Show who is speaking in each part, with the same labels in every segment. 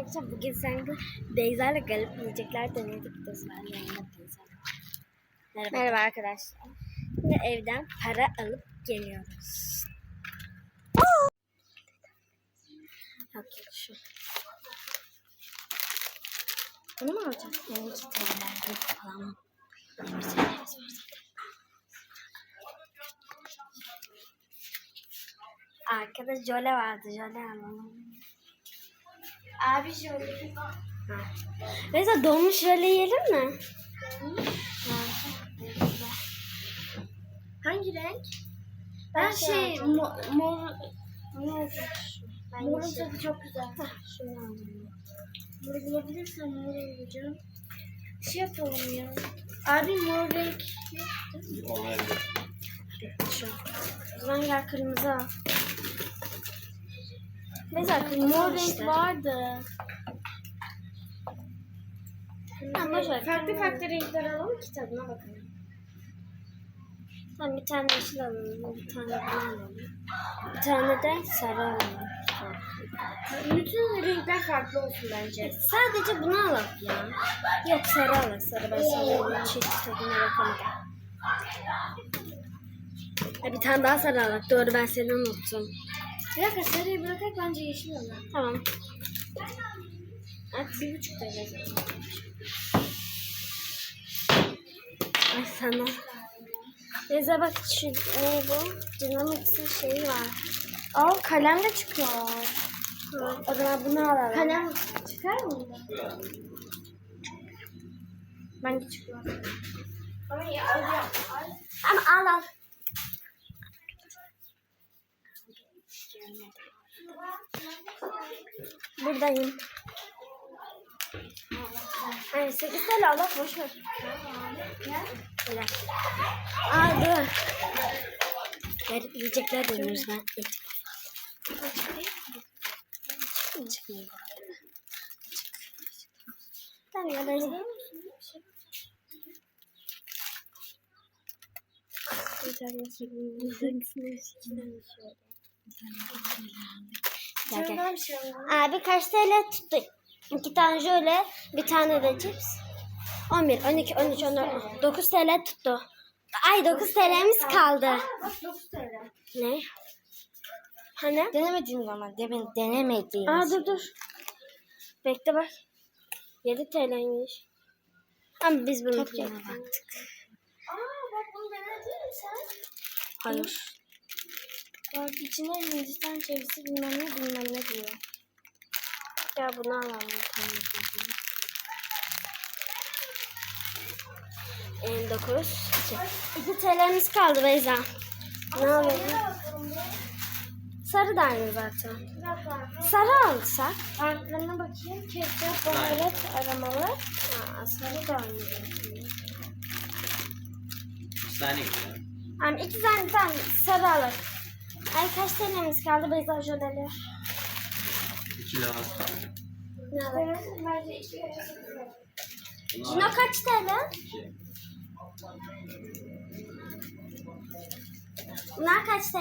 Speaker 1: arkadaşlar bugün seninle Beyza ile yiyecekler denedik de ben Beyza. Merhaba. Merhaba arkadaşlar. Şimdi evden para alıp geliyoruz. Yok şu. Bunu mu alacağız? Yani iki TL falan. Bir TL'miz var zaten. Arkada jöle vardı. Jöle alalım.
Speaker 2: Abi şöyle
Speaker 1: Mesela donmuş jöle yiyelim mi?
Speaker 2: hangi renk?
Speaker 1: Ben
Speaker 2: Ben
Speaker 1: şey
Speaker 2: şey mor, mor?
Speaker 1: Ben
Speaker 2: morun tadı çok güzel.
Speaker 1: Şunu alayım.
Speaker 2: Mor bulabilirsem mor alacağım. Şey yapalım ya. Abi mor renk.
Speaker 3: Olmayabilir.
Speaker 1: Şu. O zaman gel kırmızı al. Mesela kırmızı
Speaker 2: Mor renk vardı.
Speaker 1: Tamam, boş ver.
Speaker 2: Farklı farklı renkler alalım ki tadına bakalım.
Speaker 1: Tamam bir tane yeşil alalım. Bir tane bunu alalım. Bir tane de sarı alalım.
Speaker 2: Bütün renkler farklı olsun bence.
Speaker 1: Sadece bunu alalım ya. Yok sarı alalım. Sarı ben sarı çift tadına bakamadım. Ha, bir tane daha sarı alalım. Doğru ben seni unuttum.
Speaker 2: Bir dakika sarıyı bırakıp bence yeşil alalım.
Speaker 1: Tamam.
Speaker 2: At bir buçuk zaten.
Speaker 1: Ay sana. Beyza bak şu ne bu? Dinamit'in şeyi var.
Speaker 2: Aa kalem de çıkıyor.
Speaker 1: Ha, o zaman bunu alalım.
Speaker 2: Kalem çıkar mı? Bence çıkıyor. Ama
Speaker 1: al al. Buradayım. Ay 8 TL al bak boş ver. Helal. Aa dur. Garip yiyecekler dönüyoruz ben. Çıkmıyor. Ya ben bir tanesi Gel gel.
Speaker 2: Şuradan bir şey alalım.
Speaker 1: Abi kaç TL tuttu? İki tane şöyle, bir tane de cips. 11, 12, 13, 14, 9 TL tuttu. Ay 9 TL'miz kaldı.
Speaker 2: Bak 9 TL.
Speaker 1: Ne? Hani?
Speaker 2: Denemediğim zaman demin denemediğim.
Speaker 1: Aa dur dur. Bekle bak. 7 TL'ymiş. Ama biz bunu baktık.
Speaker 2: Aa bak bunu denedin mi sen?
Speaker 1: Hayır.
Speaker 2: Bak içine Hindistan cevizi bilmem ne bilmem ne diyor.
Speaker 1: Ya bunu alalım. Tamam. En 9. 2 TL'miz kaldı Beyza. Ne alalım? Sarı da aynı zaten. Sarı alsak.
Speaker 2: Farklarına bakayım. Ketçap, baharat, aromalı.
Speaker 1: Aa, sarı da aynı zaten.
Speaker 3: Bir tane gidiyor.
Speaker 1: Yani iki tane tane sarı alır. Ay kaç TL'miz kaldı Beyza şöyle.
Speaker 3: İki.
Speaker 1: Ne alalım?
Speaker 2: Bence iki
Speaker 1: Cino kaç TL?
Speaker 3: İki.
Speaker 1: Bunlar kaç TL?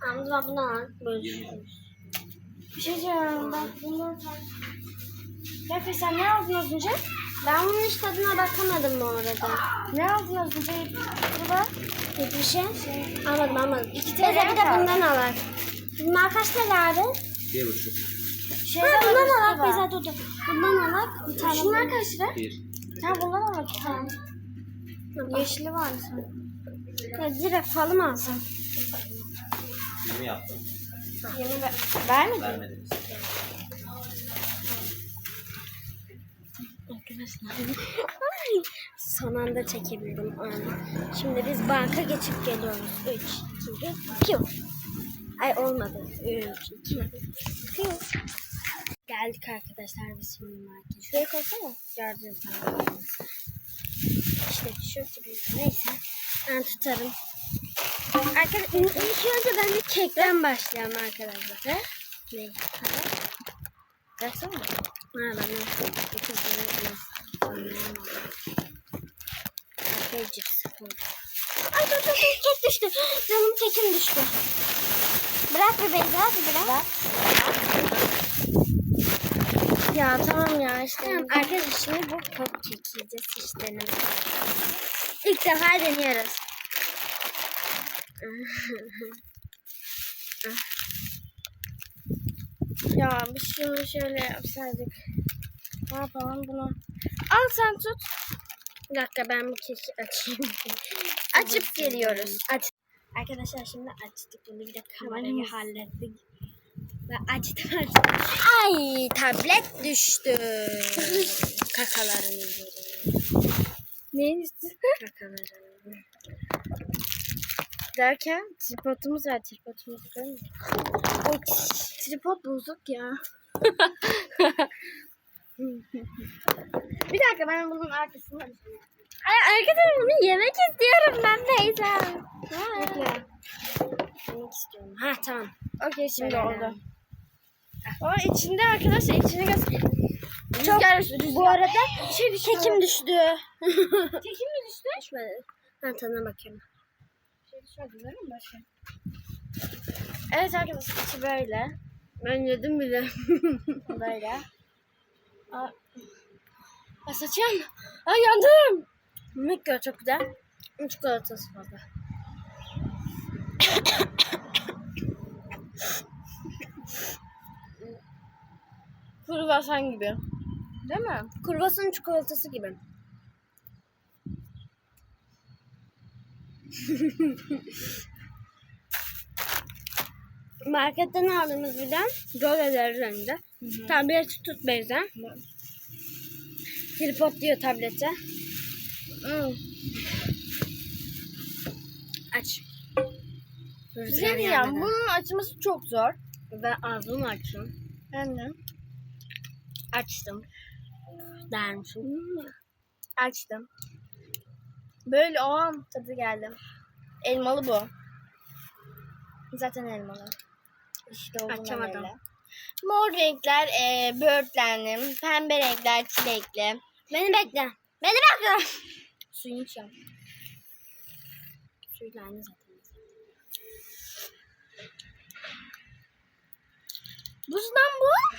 Speaker 1: Tamam o zaman bunu alalım. Böyle
Speaker 2: Bir şey diyeceğim. Bak farklı. Efe sen ne aldın az önce?
Speaker 1: Ben bunun hiç tadına bakamadım bu arada.
Speaker 2: Ne aldın az önce? Burada.
Speaker 1: Hiçbir şey almadım almadım.
Speaker 2: İki TL
Speaker 1: bir de bundan alak. Bunlar kaç TL abi?
Speaker 3: Bir buçuk.
Speaker 1: Ha, bundan alak Beyza dur dur. Bundan alak. Bir tane
Speaker 2: Şunlar kaç lira?
Speaker 3: Bir.
Speaker 2: Ha bundan al iki tane.
Speaker 1: Tamam.
Speaker 2: Yeşili var mı sen?
Speaker 1: Ya direkt falı mı alsam?
Speaker 3: Yirmi yaptım.
Speaker 2: Yeni ver. Vermedin.
Speaker 3: Vermediniz.
Speaker 1: Arkadaşlar. Ay, son anda çekebildim anı. Şimdi biz banka geçip geliyoruz. 3, 2, 1, Ay olmadı. 3, 2, 1, Geldik arkadaşlar biz şimdi markete. Şuraya koysana. Gördünüz mü? İşte tişört gibi. Neyse. Ben tutarım. Arkadaşlar ilk önce ben bir kekten başlayalım arkadaşlar. Ne?
Speaker 2: Versene.
Speaker 1: Tane Şey cips. Ay dur dur dur kek düştü. Canım kekim düştü. Bırak bir Beyza bir bırak.
Speaker 2: Ya tamam ya işte.
Speaker 1: Tamam arkadaşlar şimdi bu pop çekeceğiz işte. İlk defa deniyoruz.
Speaker 2: Ya biz şunu şöyle yapsaydık. Ne yapalım bunu? Al sen tut.
Speaker 1: Bir dakika ben bu keki açayım.
Speaker 2: Açıp geliyoruz.
Speaker 1: Aç. Arkadaşlar şimdi açtık bunu bir de kamerayı hallettik. Ve açtım açtım. Ay tablet düştü. Kakaların üzerine.
Speaker 2: Neyin üstü? Derken tripodumuz var tripodumuz değil mi? O tripod bozuk ya. bir dakika ben bunun arkasını
Speaker 1: Ay arkadaşlar bunu yemek istiyorum ben Beyza.
Speaker 2: Bekle.
Speaker 1: Yemek istiyorum. Ha tamam.
Speaker 2: Okey şimdi
Speaker 1: Şöyle.
Speaker 2: oldu. O içinde arkadaşlar içine göz... Rüzgar, rüzgar.
Speaker 1: Bu arada
Speaker 2: şey düştü.
Speaker 1: kekim düştü.
Speaker 2: Kekim mi düştü?
Speaker 1: Düşmedi. Ben tadına bakıyorum.
Speaker 2: Düşmedi değil mi başka? Evet arkadaşlar içi böyle.
Speaker 1: Ben yedim bile.
Speaker 2: Böyle. Aa, Aa, saçım. Ay yandım.
Speaker 1: Mikro çok güzel. Çikolatası fazla.
Speaker 2: Kruvasan gibi. Değil mi?
Speaker 1: Kurbasanın çikolatası gibi. Marketten aldığımız bir de Gole'ler üzerinde. Tableti tut Beyza. Tripod diyor tablete.
Speaker 2: Hmm.
Speaker 1: Aç.
Speaker 2: Şey diyeceğim. Bunun açması çok zor.
Speaker 1: Ve ağzımı açtım.
Speaker 2: Ben de.
Speaker 1: Açtım. Dermişim.
Speaker 2: Açtım. Böyle o an tadı geldi. Elmalı bu. Zaten elmalı. İşte
Speaker 1: Açamadım.
Speaker 2: Mor renkler e, böğürtlenli, pembe renkler çilekli.
Speaker 1: Beni bekle. Beni bekle.
Speaker 2: Suyunu içiyorum.
Speaker 1: Suyla aynı zaten.
Speaker 2: Buzdan bu.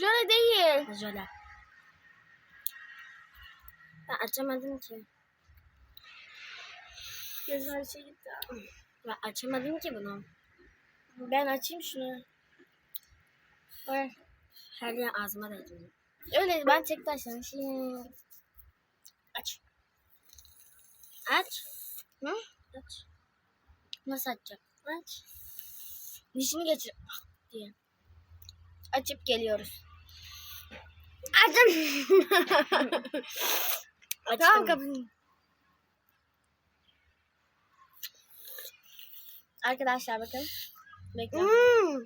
Speaker 2: Jöle değil.
Speaker 1: Jöle. Ben açamadım ki.
Speaker 2: Gözler şey gitti.
Speaker 1: Ben açamadım ki bunu.
Speaker 2: Ben açayım şunu. Ay,
Speaker 1: Her yer ağzıma değdi.
Speaker 2: Öyle ben tek taşla şey.
Speaker 1: Aç. Aç.
Speaker 2: Hı?
Speaker 1: Aç. Nasıl açacağım? Aç.
Speaker 2: Dişini geçir. Ah, diye. Açıp geliyoruz.
Speaker 1: Açtım.
Speaker 2: Tamam kapıyı. Arkadaşlar bakın. Bekle.
Speaker 1: Hmm.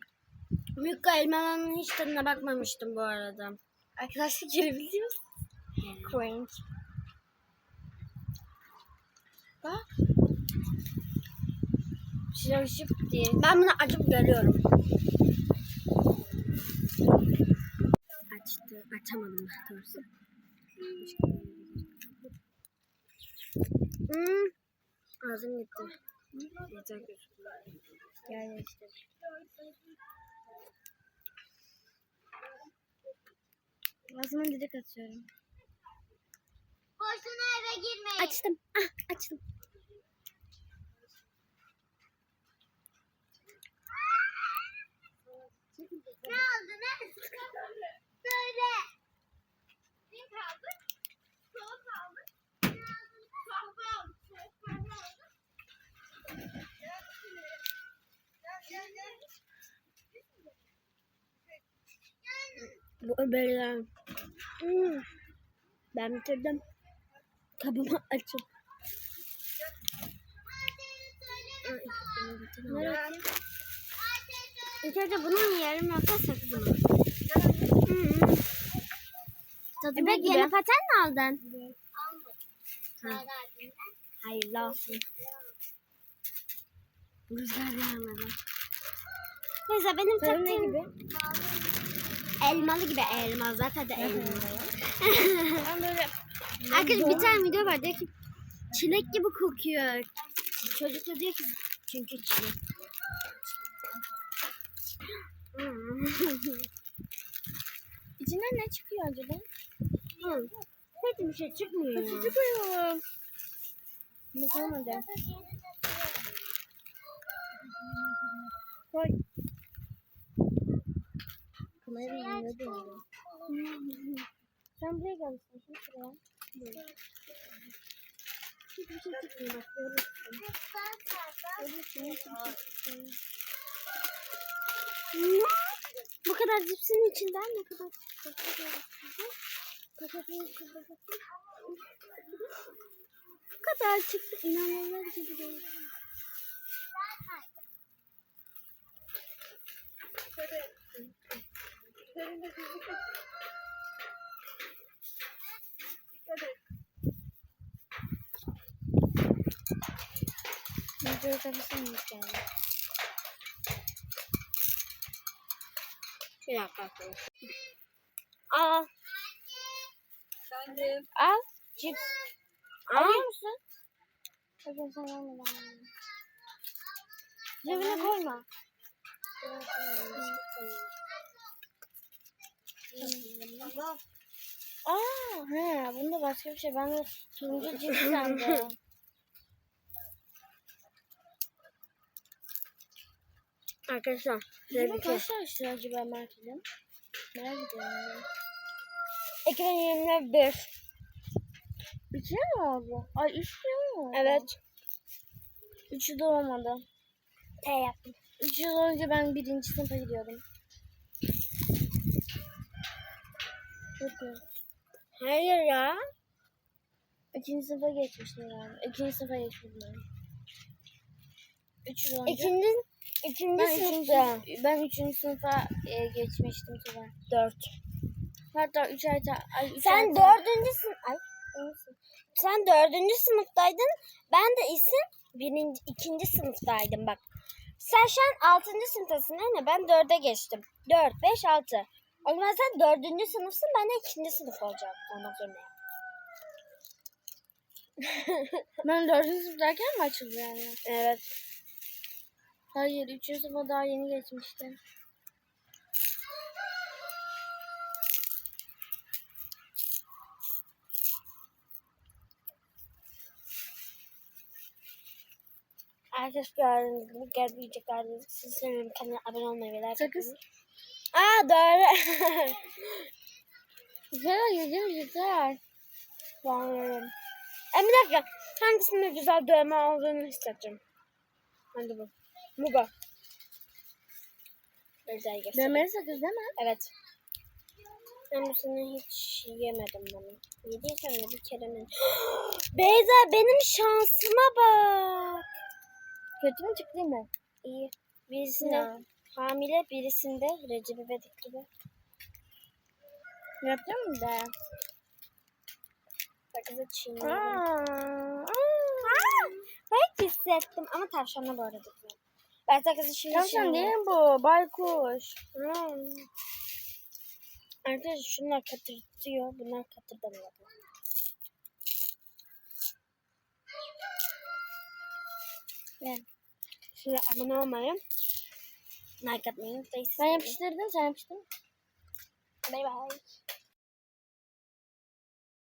Speaker 1: Mükka elmanın hiç tadına bakmamıştım bu arada.
Speaker 2: Arkadaşlar gelebiliyor musun? Cringe. Bak. Şıp diye.
Speaker 1: Ben bunu açıp geliyorum. Açtı. Açamadım daha doğrusu. Hmm. Ağzım gitti. Yeter
Speaker 2: Yani işte. Ağzıma direkt atıyorum.
Speaker 4: Boşuna eve girmeyin.
Speaker 1: Açtım. Ah, açtım.
Speaker 4: Ne oldu ne? Söyle. Ne kaldı?
Speaker 1: Bu böyle. Hmm. Ben bitirdim. Kabımı.
Speaker 2: Nereye?
Speaker 1: İlk önce bunu yiyelim yoksa sakızını.
Speaker 2: Tadı ne
Speaker 1: Evet
Speaker 2: gibi?
Speaker 1: yeni paten mi aldın?
Speaker 4: Aldım.
Speaker 1: Hayırlı olsun. Rüzgar gelmedi. Neyse benim
Speaker 2: Tadı
Speaker 1: tatlım
Speaker 2: gibi?
Speaker 1: Elmalı gibi elma zaten de
Speaker 2: böyle
Speaker 1: Arkadaşlar bir tane video var diyor ki çilek gibi kokuyor. Çocuk da diyor ki çünkü çilek.
Speaker 2: İçinden ne çıkıyor acaba?
Speaker 1: Hı. Hiçbir şey çıkmıyor ya.
Speaker 2: Nasıl çıkıyor? Bakalım hadi. Koy. Kamerayı yanında dönüyor. Sen buraya gel istersen şuraya.
Speaker 1: Hiçbir şey çıkmıyor bak görürsün. Görürsün hiçbir çıkmıyor. Ne? Bu kadar cipsin içinden ne kadar. Bu kadar çıktı inanılmaz gibi değil.
Speaker 2: Videoyu kapısın mı yani?
Speaker 1: Bir dakika arkadaşlar. Aa.
Speaker 2: Al. Cips. Alıyor musun? Hadi sen alma ben alayım. Cebine koyma. Aa, he, bunda başka bir şey. Ben de turuncu cips sandım.
Speaker 1: Arkadaşlar size bir şey.
Speaker 2: kaç lira acaba marketin? Merak ediyorum.
Speaker 1: 2021.
Speaker 2: İki mi oldu? Ay üç yıl mı oldu?
Speaker 1: Evet.
Speaker 2: Üç yıl olmadı.
Speaker 1: T yaptım.
Speaker 2: Üç yıl önce ben birinci sınıfa gidiyordum. Çok iyi.
Speaker 1: Hayır ya.
Speaker 2: İkinci sınıfa geçmiştim yani. İkinci sınıfa geçmiştim ben. Üç yıl önce.
Speaker 1: İkinci, ikinci
Speaker 2: ben,
Speaker 1: sınıfta.
Speaker 2: üçüncü, ben üçüncü sınıfa e, geçmiştim sonra.
Speaker 1: Dört.
Speaker 2: Hatta üç ay, ta- ay üç
Speaker 1: Sen
Speaker 2: ay
Speaker 1: dördüncü sınıf... Ay. Sen dördüncü sınıftaydın. Ben de isim birinci, ikinci sınıftaydım bak. Sen şu an altıncı sınıftasın mi? Ben dörde geçtim. Dört, beş, altı. O zaman sen dördüncü sınıfsın. Ben de ikinci sınıf olacağım. Ondan sonra.
Speaker 2: Ben dördüncü sınıftayken mi açıldı yani?
Speaker 1: Evet.
Speaker 2: Hayır, üçüncü sınıfa daha yeni geçmiştim.
Speaker 1: Herkes gördüğünüz gibi gelmeyecek gördüğünüz gibi. Siz abone olmayı ve like
Speaker 2: Sakız.
Speaker 1: Aa doğru.
Speaker 2: Güzel, güzel, güzel.
Speaker 1: Sanırım. E bir dakika. Hangisinde güzel dövme olduğunu hissedeceğim. Hadi bu. Bu bu. Güzel göstereyim.
Speaker 2: Dövmeli sakız değil mi?
Speaker 1: Evet. Ben sene hiç yemedim bunu. Yediysem de bir kere mi? Beyza benim şansıma bak.
Speaker 2: Kötü mü çıktı mı?
Speaker 1: İyi. Birisinde
Speaker 2: Ya.
Speaker 1: Hamile, birisinde Recep İvedik gibi.
Speaker 2: Mı bir daha?
Speaker 1: Sakızı çiğnedim.
Speaker 2: Aa,
Speaker 1: Ben hissettim ama tavşanla bu arada. Ben sakızı şimdi
Speaker 2: Tavşan değil mi bu? Baykuş.
Speaker 1: Hmm. Arkadaşlar şunlar katırtıyor. Bunlar katırdamıyor. Evet. Şimdi abone olmayı, like atmayı unutmayın.
Speaker 2: Ben yapıştırdım, sen yapıştırdın.
Speaker 1: Bay bay.